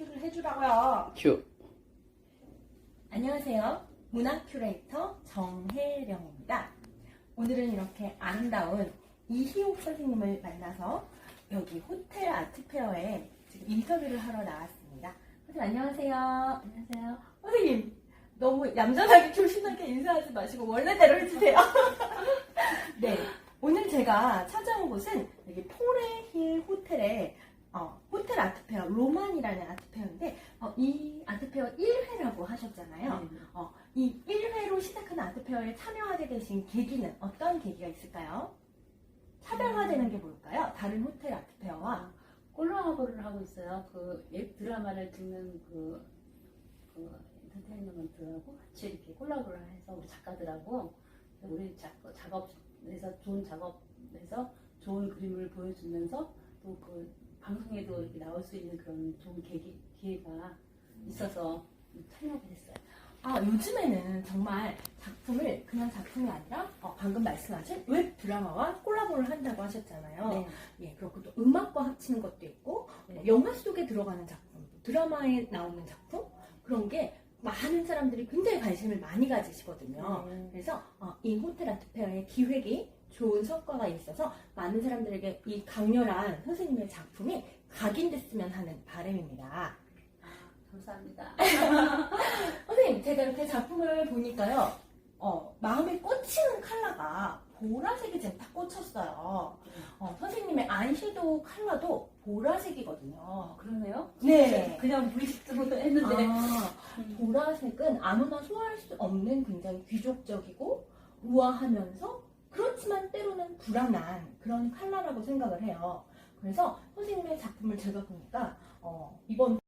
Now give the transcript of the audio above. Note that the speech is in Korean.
큐를 해주라고요. 큐. 안녕하세요. 문화 큐레이터 정혜령입니다. 오늘은 이렇게 아름다운 이희옥 선생님을 만나서 여기 호텔 아트페어에 지금 인터뷰를 하러 나왔습니다. 선생님 안녕하세요. 안녕하세요. 선생님 너무 얌전하게 조신하게 인사하지 마시고 원래대로 해주세요. 네. 오늘 제가 찾아온 곳은 여기 포레힐 호텔의 어, 호텔 아트페어 로만이라는 아트페어인데 어, 이 아트페어 1회라고 하셨잖아요. 어, 이 1회로 시작하는 아트페어에 참여하게 되신 계기는 어떤 계기가 있을까요? 차별화되는 게 뭘까요? 다른 호텔 아트페어와 콜라보를 하고 있어요. 그 웹 드라마를 찍는 그, 그 엔터테인먼트하고 같이 이렇게 콜라보를 해서 우리 작가들하고 우리 작, 작업에서 좋은 작업에서 좋은 그림을 보여주면서 또그 방송에도 이렇게 나올 수 있는 그런 좋은 계기, 기회가 있어서 참여하게 됐어요. 아, 요즘에는 정말 작품을 그냥 작품이 아니라 어, 방금 말씀하신 웹 드라마와 콜라보를 한다고 하셨잖아요. 네. 예, 그렇고 또 음악과 합치는 것도 있고 네. 영화 속에 들어가는 작품, 드라마에 나오는 작품 그런 게 많은 사람들이 굉장히 관심을 많이 가지시거든요. 네. 그래서 어, 이 호텔 아트페어의 기획이 좋은 성과가 있어서 많은 사람들에게 이 강렬한 선생님의 작품이 각인됐으면 하는 바람입니다. 아, 감사합니다. 선생님, 제가 이렇게 작품을 보니까요, 어, 마음에 꽂히는 컬러가 보라색이 지금 딱 꽂혔어요. 어, 선생님의 아이섀도우 컬러도 보라색이거든요. 그러네요. 네. 그냥 무의식적으로 했는데. 아, 보라색은 아무나 소화할 수 없는 굉장히 귀족적이고 우아하면서 그렇지만 때로는 불안한 그런 칼라라고 생각을 해요. 그래서 선생님의 작품을 제가 보니까 어, 이번